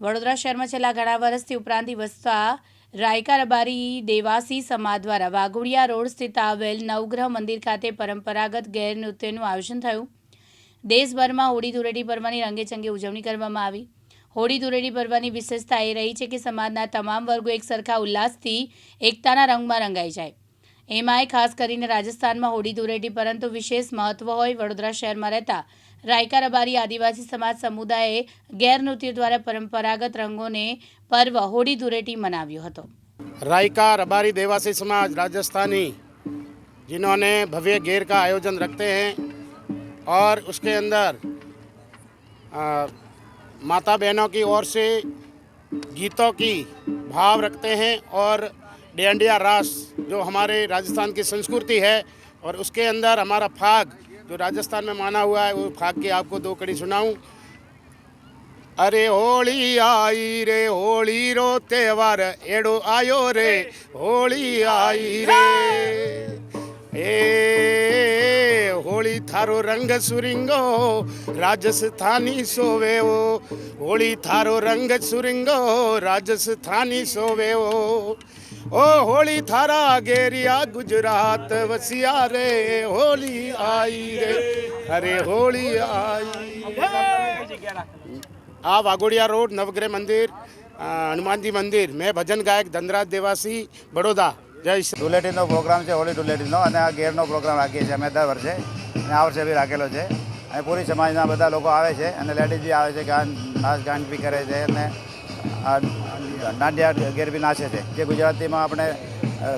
વડોદરા શહેરમાં છેલ્લા ઘણા વર્ષથી ઉપરાંતિ વસતા રાયકા રબારી દેવાસી સમાજ દ્વારા વાઘોડિયા રોડ સ્થિત આવેલ નવગ્રહ મંદિર ખાતે પરંપરાગત નૃત્યનું આયોજન થયું. દેશભરમાં હોળી ધૂળેટી પર્વની રંગેચંગે ઉજવણી કરવામાં આવી. હોળી ધૂળેટી પર્વની વિશેષતા એ રહી છે કે સમાજના તમામ વર્ગો એક સરખા ઉલ્લાસથી એકતાના રંગમાં રંગાઈ જાય. એમાંય ખાસ કરીને રાજસ્થાનમાં હોળી ધૂળેટી પરંતુ વિશેષ મહત્વ હોય વડોદરા શહેરમાં રહેતા રાયકા રબારી આદિવાસી સમાજ સમુદાયે ગેરનૃત્ય દ્વારા પરંપરાગત રંગોને પર્વ હોળી ધૂળેટી મનાવ્યો હતો रायका रबारी देवासी समाज राजस्थानी जिन्होंने भव्य गेर का आयोजन रखते हैं और उसके अंदर आ, माता बहनों की ओर से गीतों की भाव रखते हैं और डेंडिया रास जो हमारे राजस्थान की संस्कृति है और उसके अंदर हमारा फाग जो राजस्थान में माना हुआ है, वो फाग की आपको दो कड़ी सुनाऊं। अरे होली आई रे, होली रो त्योहार एड़ो आयो रे, होली आई रे। ए, होली थारो रंग सुरिंगो, राजस्थानी सोवे ओ। होली थारो रंग सुरिंगो, राजस्थानी सोवे ओ। ઓ હોળી થારા ગેરિયા ગુજરાત વસિયા રે હોળી આઈ રે. અરે હોળી આઈ. આ વાઘોડિયા રોડ, નવગ્રહ મંદિર હનુમાનજી મંદિર. મેં ભજન ગાયક ધનરાજ દેવાસી, બડોદા. જય શ્રી ધૂલેટીનો પ્રોગ્રામ છે, હોળી ધૂલેટીનો અને આ ગેરનો પ્રોગ્રામ રાખીએ છીએ અમે દર વર્ષે. અને આ વર્ષે બી રાખેલો છે. અને પૂરી સમાજના બધા લોકો આવે છે, અને લેડીઝ બી આવે છે, ગાન નાચ ગાન બી કરે છે, અને દાંડિયા ગેર બી નાચે છે. જે ગુજરાતીમાં આપણે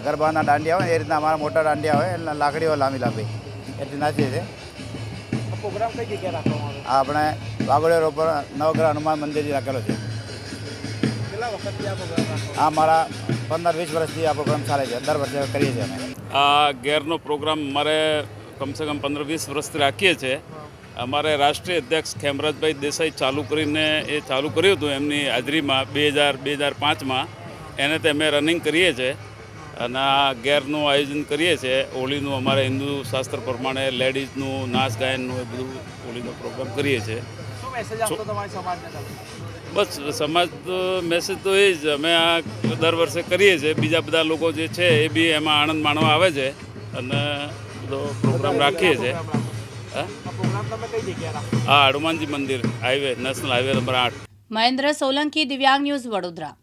ગરબાના દાંડિયા હોય એ રીતના અમારા મોટા દાંડિયા હોય એટલે લાકડીઓ લાંબી લાંબી એટલી નાચીએ છીએ પ્રોગ્રામ કઈ જગ્યાએ રાખવામાં આવે? આપણે વાગોડિયા રોડ પર નવગ્રહ હનુમાન મંદિરથી રાખેલો છે. આ આ મારા પંદર વીસ વર્ષથી આ પ્રોગ્રામ ચાલે છે. દર વર્ષે કરીએ છીએ અમે. આ ગેરનો પ્રોગ્રામ મારે કમસે કમ પંદર વીસ વર્ષથી રાખીએ છીએ. અમારે રાષ્ટ્રીય અધ્યક્ષ ખેમરાજભાઈ દેસાઈ ચાલુ કરીને એ ચાલુ કર્યું હતું એમની હાજરીમાં બે હજાર બે હજાર પાંચમાં. એને તે અમે રનિંગ કરીએ છીએ અને આ ગેરનું આયોજન કરીએ છીએ. હોળીનું અમારે હિન્દુ શાસ્ત્ર પ્રમાણે લેડીઝનું નાચ ગાયનનું એ બધું હોળીનો પ્રોગ્રામ કરીએ છીએ. બસ સમાજ તો મેસેજ તો એ જ અમે આ દર વર્ષે કરીએ છીએ. બીજા બધા લોકો જે છે એ બી એમાં આનંદ માણવા આવે છે અને બધો પ્રોગ્રામ રાખીએ છીએ. હા હનુમાનજી મંદિર હાઈવે નેશનલ હાઈવે નંબર આઠ. મહેન્દ્ર સોલંકી દિવ્યાંગ ન્યૂઝ વડોદરા.